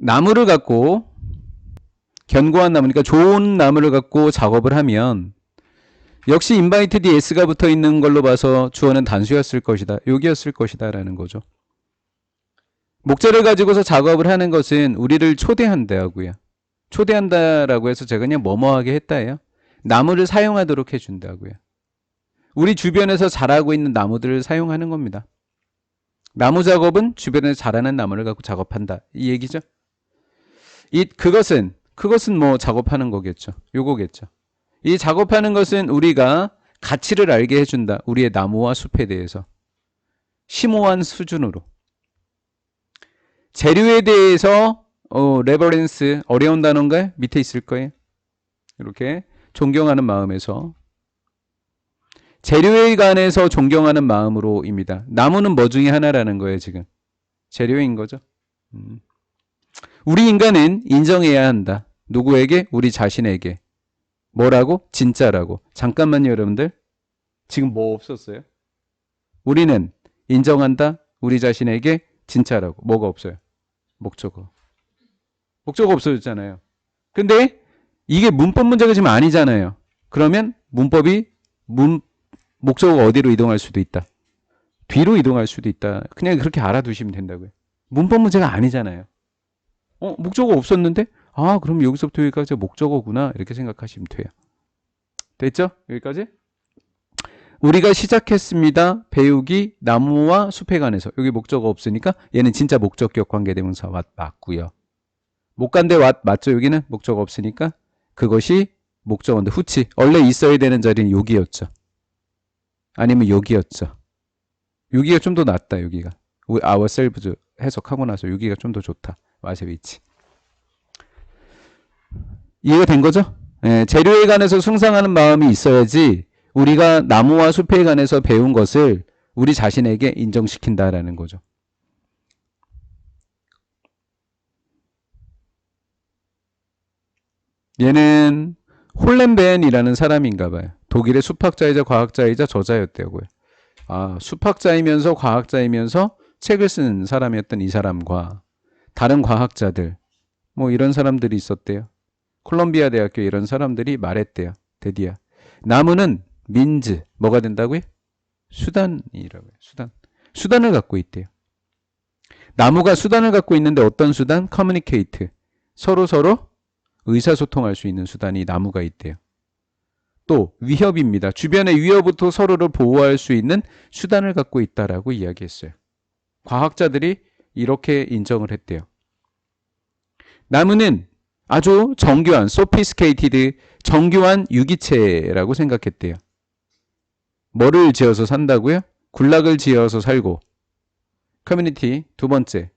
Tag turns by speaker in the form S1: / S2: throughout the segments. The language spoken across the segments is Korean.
S1: 나무를 갖고 견고한 나무니까 좋은 나무를 갖고 작업을 하면 역시 invited yes가 붙어 있는 걸로 봐서 주어는 단수였을 것이다. 여기였을 것이다라는 거죠. 목적을 가지고서 작업을 하는 것은 우리를 초대한다고요. 초대한다라고 해서 제가 그냥 뭐뭐하게 했다예요. 나무를 사용하도록 해준다고요. 우리 주변에서 자라고 있는 나무들을 사용하는 겁니다. 나무 작업은 주변에 자라는 나무를 갖고 작업한다. 이 얘기죠. 이 그것은 그것은 뭐 작업하는 거겠죠. 요거겠죠. 이 작업하는 것은 우리가 가치를 알게 해준다. 우리의 나무와 숲에 대해서 심오한 수준으로 재료에 대해서 어, 레버런스 어려운 단어인가요? 밑에 있을 거예요. 이렇게 존경하는 마음에서 재료에 관해서 존경하는 마음으로입니다. 나무는 뭐 중에 하나라는 거예요, 지금. 재료인 거죠. 음. 우리 인간은 인정해야 한다. 누구에게? 우리 자신에게. 뭐라고? 진짜라고. 잠깐만요, 여러분들. 지금 뭐 없었어요? 우리는 인정한다. 우리 자신에게 진짜라고. 뭐가 없어요? 목적어. 목적어 없어졌잖아요. 근데 이게 문법 문제가 지금 아니잖아요. 그러면 문법이 문 목적어가 어디로 이동할 수도 있다. 뒤로 이동할 수도 있다. 그냥 그렇게 알아두시면 된다고요. 문법 문제가 아니잖아요. 어, 목적어 없었는데? 아, 그럼 여기서부터 여기까지 목적어구나. 이렇게 생각하시면 돼요. 됐죠? 여기까지? 우리가 시작했습니다. 배우기 나무와 숲에 관해서. 여기 목적어 없으니까 얘는 진짜 목적격 관계대명사 맞, 맞고요. 못 간데 왓 맞죠? 여기는 목적어 없으니까 그것이 목적어인데 후치. 원래 있어야 되는 자리는 여기였죠. 아니면 여기였죠. 여기가 좀 더 낫다. 여기가. ourselves 해석하고 나서 여기가 좀 더 좋다. 위치. 이해가 된 거죠? 예, 재료에 관해서 숭상하는 마음이 있어야지 우리가 나무와 숲에 관해서 배운 것을 우리 자신에게 인정시킨다라는 거죠. 얘는 홀렌벤이라는 사람인가 봐요. 독일의 수학자이자 과학자이자 저자였다고요. 아, 수학자이면서 과학자이면서 책을 쓴 사람이었던 이 사람과 다른 과학자들, 뭐 이런 사람들이 있었대요. 콜롬비아 대학교 이런 사람들이 말했대요. 드디어. 나무는 민즈, 뭐가 된다고요? 수단이라고요. 수단. 수단을 갖고 있대요. 나무가 수단을 갖고 있는데 어떤 수단? 커뮤니케이트. 서로 서로 의사소통할 수 있는 수단이 나무가 있대요. 또 위협입니다. 주변의 위협부터 서로를 보호할 수 있는 수단을 갖고 있다라고 이야기했어요. 과학자들이 이렇게 인정을 했대요. 나무는 아주 정교한, sophisticated, 정교한 유기체라고 생각했대요. 뭐를 지어서 산다고요? 군락을 지어서 살고. 커뮤니티 두 번째.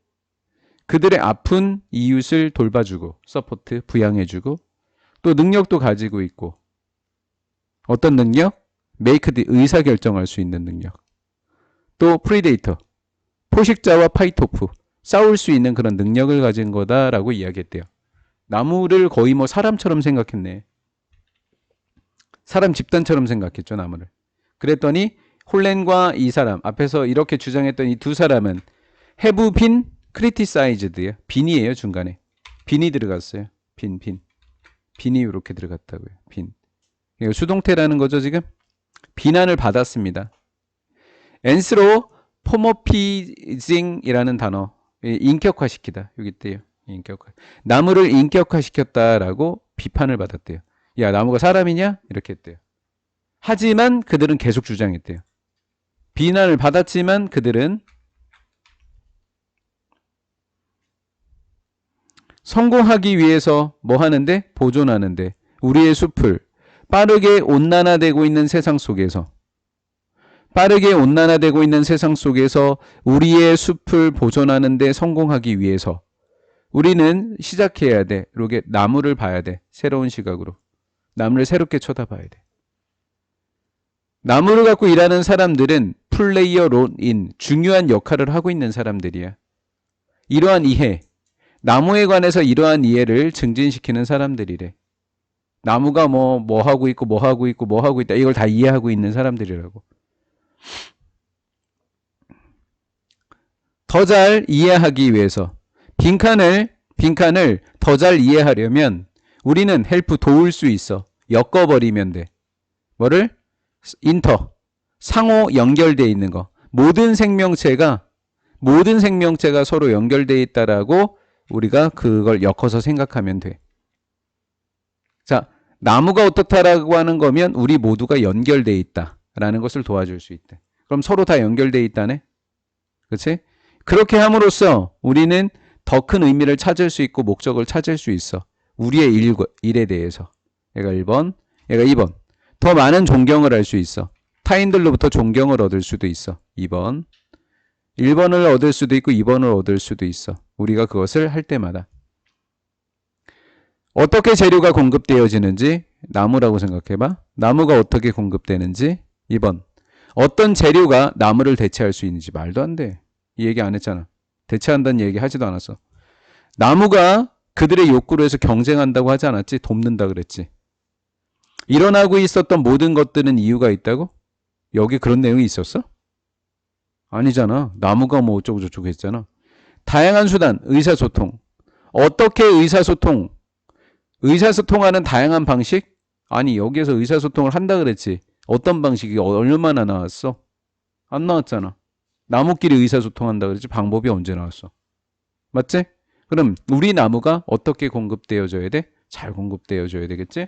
S1: 그들의 아픈 이웃을 돌봐주고, 서포트, 부양해주고, 또 능력도 가지고 있고, 어떤 능력? 메이크드 의사결정할 수 있는 능력. 또 프리데이터, 포식자와 파이토프, 싸울 수 있는 그런 능력을 가진 거다라고 이야기했대요. 나무를 거의 뭐 사람처럼 생각했네. 사람 집단처럼 생각했죠, 나무를. 그랬더니 홀렌과 이 사람 앞에서 이렇게 주장했던 이 두 사람은 have been criticized예요. 빈이에요, 중간에. 빈이 들어갔어요. 빈, 빈. 빈이 이렇게 들어갔다고요. 빈. 이거 수동태라는 거죠, 지금? 비난을 받았습니다. 엔스로 포머피징이라는 단어 인격화시키다 여기 있대요. 인격화. 나무를 인격화시켰다라고 비판을 받았대요. 야 나무가 사람이냐 이렇게 했대요. 하지만 그들은 계속 주장했대요. 비난을 받았지만 그들은 성공하기 위해서 뭐 하는데 보존하는데 우리의 숲을 빠르게 온난화되고 있는 세상 속에서 빠르게 온난화되고 있는 세상 속에서 우리의 숲을 보존하는 데 성공하기 위해서 우리는 시작해야 돼. 이렇게 나무를 봐야 돼. 새로운 시각으로. 나무를 새롭게 쳐다봐야 돼. 나무를 갖고 일하는 사람들은 플레이어 론인 중요한 역할을 하고 있는 사람들이야. 이러한 이해, 나무에 관해서 이러한 이해를 증진시키는 사람들이래. 나무가 뭐, 뭐 하고 있고, 뭐 하고 있고, 뭐 하고 있다. 이걸 다 이해하고 있는 사람들이라고. 더 잘 이해하기 위해서 빈칸을 빈칸을 더 잘 이해하려면 우리는 헬프 도울 수 있어. 엮어버리면 돼. 뭐를? 인터. 상호 연결돼 있는 거. 모든 생명체가 모든 생명체가 서로 연결돼 있다라고 우리가 그걸 엮어서 생각하면 돼. 자, 나무가 어떻다라고 하는 거면 우리 모두가 연결돼 있다 라는 것을 도와줄 수 있대. 그럼 서로 다 연결돼 있다네. 그렇지? 그렇게 함으로써 우리는 더 큰 의미를 찾을 수 있고 목적을 찾을 수 있어. 우리의 일, 일에 대해서. 얘가 1번, 얘가 2번. 더 많은 존경을 할 수 있어. 타인들로부터 존경을 얻을 수도 있어. 2번. 1번을 얻을 수도 있고 2번을 얻을 수도 있어. 우리가 그것을 할 때마다. 어떻게 재료가 공급되어지는지 나무라고 생각해봐. 나무가 어떻게 공급되는지 2번. 어떤 재료가 나무를 대체할 수 있는지 말도 안 돼. 이 얘기 안 했잖아. 대체한다는 얘기 하지도 않았어. 나무가 그들의 욕구로 해서 경쟁한다고 하지 않았지? 돕는다 그랬지. 일어나고 있었던 모든 것들은 이유가 있다고? 여기 그런 내용이 있었어? 아니잖아. 나무가 뭐 어쩌고저쩌고 했잖아. 다양한 수단, 의사소통. 어떻게 의사소통? 의사소통하는 다양한 방식? 아니, 여기에서 의사소통을 한다 그랬지. 어떤 방식이 얼마나 나왔어? 안 나왔잖아. 나무끼리 의사소통한다 그랬지. 방법이 언제 나왔어? 맞지? 그럼 우리 나무가 어떻게 공급되어져야 돼? 잘 공급되어져야 되겠지?